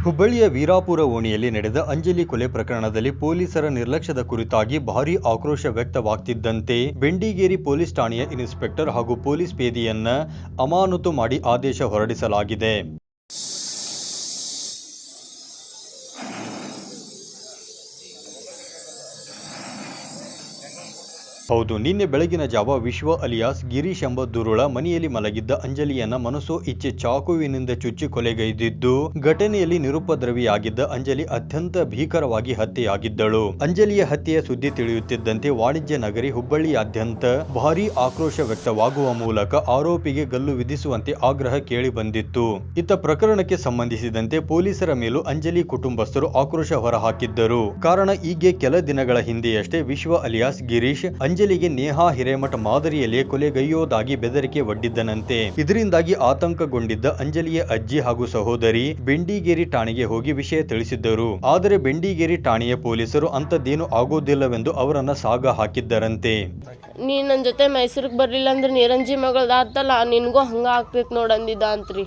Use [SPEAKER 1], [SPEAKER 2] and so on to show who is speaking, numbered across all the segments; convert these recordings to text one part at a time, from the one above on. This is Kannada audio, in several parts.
[SPEAKER 1] ಹುಬ್ಬಳ್ಳಿಯ ವೀರಾಪುರ ಓಣಿಯಲ್ಲಿ ನಡೆದ ಅಂಜಲಿ ಕೊಲೆ ಪ್ರಕರಣದಲ್ಲಿ ಪೊಲೀಸರ ನಿರ್ಲಕ್ಷ್ಯದ ಕುರಿತಾಗಿ ಭಾರೀ ಆಕ್ರೋಶ ವ್ಯಕ್ತವಾಗ್ತಿದ್ದಂತೆ ಬೆಂಡಿಗೇರಿ ಪೊಲೀಸ್ ಠಾಣೆಯ ಇನ್ಸ್ಪೆಕ್ಟರ್ ಹಾಗೂ ಪೊಲೀಸ್ ಪೇದೆಯನ್ನ ಅಮಾನತು ಮಾಡಿ ಆದೇಶ ಹೊರಡಿಸಲಾಗಿದೆ. ಹೌದು, ನಿನ್ನೆ ಬೆಳಗಿನ ಜಾವ ವಿಶ್ವ ಅಲಿಯಾಸ್ ಗಿರೀಶ್ ಎಂಬ ದುರುಳ ಮನೆಯಲ್ಲಿ ಮಲಗಿದ್ದ ಅಂಜಲಿಯನ್ನ ಮನಸೋ ಇಚ್ಛೆ ಚಾಕುವಿನಿಂದ ಚುಚ್ಚಿ ಕೊಲೆಗೈದಿದ್ದು, ಘಟನೆಯಲ್ಲಿ ನಿರುಪದ್ರವಿಯಾಗಿದ್ದ ಅಂಜಲಿ ಅತ್ಯಂತ ಭೀಕರವಾಗಿ ಹತ್ಯೆಯಾಗಿದ್ದಳು. ಅಂಜಲಿಯ ಹತ್ಯೆಯ ಸುದ್ದಿ ತಿಳಿಯುತ್ತಿದ್ದಂತೆ ವಾಣಿಜ್ಯ ನಗರಿ ಹುಬ್ಬಳ್ಳಿಯಾದ್ಯಂತ ಭಾರೀ ಆಕ್ರೋಶ ವ್ಯಕ್ತವಾಗುವ ಮೂಲಕ ಆರೋಪಿಗೆ ಗಲ್ಲು ವಿಧಿಸುವಂತೆ ಆಗ್ರಹ ಕೇಳಿ ಬಂದಿತ್ತು. ಇತ್ತ ಪ್ರಕರಣಕ್ಕೆ ಸಂಬಂಧಿಸಿದಂತೆ ಪೊಲೀಸರ ಮೇಲೂ ಅಂಜಲಿ ಕುಟುಂಬಸ್ಥರು ಆಕ್ರೋಶ ಹೊರಹಾಕಿದ್ದರು. ಕಾರಣ ಈಗ್ಗೆ ಕೆಲ ದಿನಗಳ ಹಿಂದೆಯಷ್ಟೇ ವಿಶ್ವ ಅಲಿಯಾಸ್ ಗಿರೀಶ್ ಅಂಜಲಿಗೆ ನೇಹಾ, ಹಿರೇಮಠ ಮಾದರಿಯಲ್ಲಿ ಕೊಲೆಗೈಯೋದಾಗಿ ಬೆದರಿಕೆ ಒಡ್ಡಿದ್ದನಂತೆ. ಇದರಿಂದಾಗಿ ಆತಂಕಗೊಂಡಿದ್ದ ಅಂಜಲಿಯ ಅಜ್ಜಿ ಹಾಗೂ ಸಹೋದರಿ ಬೆಂಡಿಗೇರಿ ಠಾಣೆಗೆ ಹೋಗಿ ವಿಷಯ ತಿಳಿಸಿದ್ದರು. ಆದರೆ ಬೆಂಡಿಗೇರಿ ಠಾಣೆಯ ಪೊಲೀಸರು ಅಂಥದ್ದೇನು ಆಗೋದಿಲ್ಲವೆಂದು ಅವರನ್ನ ಸಾಗ ಹಾಕಿದ್ದರಂತೆ.
[SPEAKER 2] ನೀ ನನ್ನ ಜೊತೆ ಮೈಸೂರಿಗೆ ಬರಲಿಲ್ಲ ಅಂದ್ರೆ ನಿರಂಜಿ ಮಗಳದಾತಲ್ಲ, ನಿನಗೂ ಹಂಗ ಆಗ್ತೈತೆ ನೋಡಿ ಅಂದಿದ್ದ ಅಂತ್ರಿ.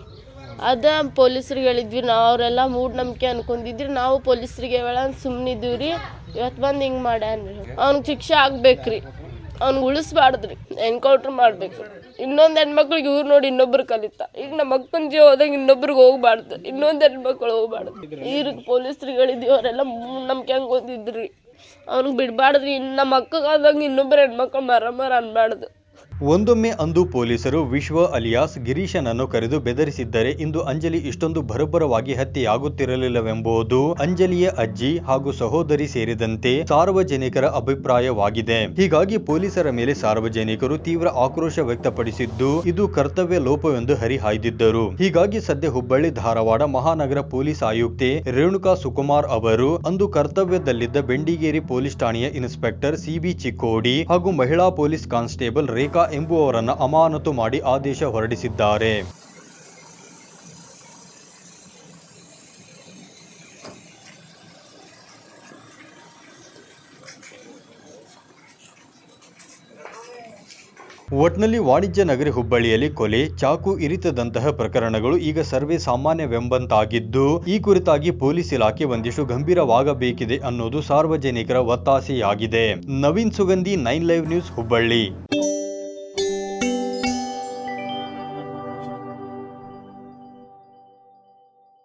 [SPEAKER 2] ಅದ ಪೊಲೀಸ್ರಿಗೆ ಹೇಳಿದ್ವಿ, ನಾವು ಅವರೆಲ್ಲ ಮೂಢನಂಬಿಕೆ ಅನ್ಕೊಂಡಿದ್ರಿ, ನಾವು ಪೊಲೀಸರಿಗೆ ಹೇಳ ಸುಮ್ಮನಿದ್ದೀವಿ ರೀ ಇವತ್ತು ಬಂದು ಹಿಂಗೆ ಮಾಡ್ಯಾನ್ರಿ ಅವ್ನಿಗೆ ಶಿಕ್ಷೆ ಆಗ್ಬೇಕ್ರಿ. ಅವ್ನಿಗೆ ಉಳಿಸ್ಬಾರ್ದ್ರಿ. ಎನ್ಕೌಂಟ್ರ್ ಮಾಡ್ಬೇಕು. ಇನ್ನೊಂದು ಹೆಣ್ಮಕ್ಳಿಗೆ ಇವ್ರು ನೋಡಿ ಇನ್ನೊಬ್ರು ಕಲಿತ. ಈಗ ನಮ್ಮ ಅಕ್ಕನ ಜೀವ ಹೋದಾಗ ಇನ್ನೊಬ್ರಿಗೆ ಹೋಗ್ಬಾರ್ದು. ಇನ್ನೊಂದು ಹೆಣ್ಮಕ್ಳು ಹೋಗ್ಬಾರ್ದು. ಈಗ ಪೊಲೀಸ್ರಿಗೆ ಹೇಳಿದ್ವಿ ಅವರೆಲ್ಲ ಮೂಢನಂಬಿಕೆ ಹಂಗೆ ಓದಿದ್ರಿ ಅವ್ನಿಗೆ ಬಿಡಬಾರ್ದ್ರಿ. ಇನ್ನು ನಮ್ಮ ಅಕ್ಕಗಾದಂಗೆ ಇನ್ನೊಬ್ಬರು ಹೆಣ್ಮಕ್ಳು ಮರ ಮರ ಅನ್ಬಾರ್ದು.
[SPEAKER 1] ಒಂದೊಮ್ಮೆ ಅಂದು ಪೊಲೀಸರು ವಿಶ್ವ ಅಲಿಯಾಸ್ ಗಿರೀಶನನ್ನು ಕರೆದು ಬೆದರಿಸಿದ್ದರೆ ಇಂದು ಅಂಜಲಿ ಇಷ್ಟೊಂದು ಭರಭರವಾಗಿ ಹತ್ಯೆಯಾಗುತ್ತಿರಲಿಲ್ಲವೆಂಬುದು ಅಂಜಲಿಯ ಅಜ್ಜಿ ಹಾಗೂ ಸಹೋದರಿ ಸೇರಿದಂತೆ ಸಾರ್ವಜನಿಕರ ಅಭಿಪ್ರಾಯವಾಗಿದೆ. ಹೀಗಾಗಿ ಪೊಲೀಸರ ಮೇಲೆ ಸಾರ್ವಜನಿಕರು ತೀವ್ರ ಆಕ್ರೋಶ ವ್ಯಕ್ತಪಡಿಸಿದ್ದು, ಇದು ಕರ್ತವ್ಯ ಲೋಪವೆಂದು ಹರಿಹಾಯ್ದಿದ್ದರು. ಹೀಗಾಗಿ ಸದ್ಯ ಹುಬ್ಬಳ್ಳಿ, ಧಾರವಾಡ ಮಹಾನಗರ ಪೊಲೀಸ್ ಆಯುಕ್ತೆ ರೇಣುಕಾ ಸುಕುಮಾರ್ ಅವರು ಅಂದು ಕರ್ತವ್ಯದಲ್ಲಿದ್ದ ಬೆಂಡಿಗೇರಿ ಪೊಲೀಸ್ ಠಾಣೆಯ ಇನ್ಸ್ಪೆಕ್ಟರ್ ಸಿಬಿ ಚಿಕ್ಕೋಡಿ ಹಾಗೂ ಮಹಿಳಾ ಪೊಲೀಸ್ ಕಾನ್ಸ್ಟೇಬಲ್ ರೇಖಾ ಎಂಬುವವರನ್ನ ಅಮಾನತು ಮಾಡಿ ಆದೇಶ ಹೊರಡಿಸಿದ್ದಾರೆ. ಒಟ್ನಲ್ಲಿ ವಾಣಿಜ್ಯ ನಗರಿ ಹುಬ್ಬಳ್ಳಿಯಲ್ಲಿ ಕೊಲೆ, ಚಾಕು ಇರಿತದಂತಹ ಪ್ರಕರಣಗಳು ಈಗ ಸರ್ವೇ ಸಾಮಾನ್ಯವೆಂಬಂತಾಗಿದ್ದು, ಈ ಕುರಿತಾಗಿ ಪೊಲೀಸ್ ಇಲಾಖೆ ಒಂದಿಷ್ಟು ಗಂಭೀರವಾಗಬೇಕಿದೆ ಅನ್ನೋದು ಸಾರ್ವಜನಿಕರ ಒತ್ತಾಸೆಯಾಗಿದೆ. Naveen Sugandhi, nine live news, Hubballi.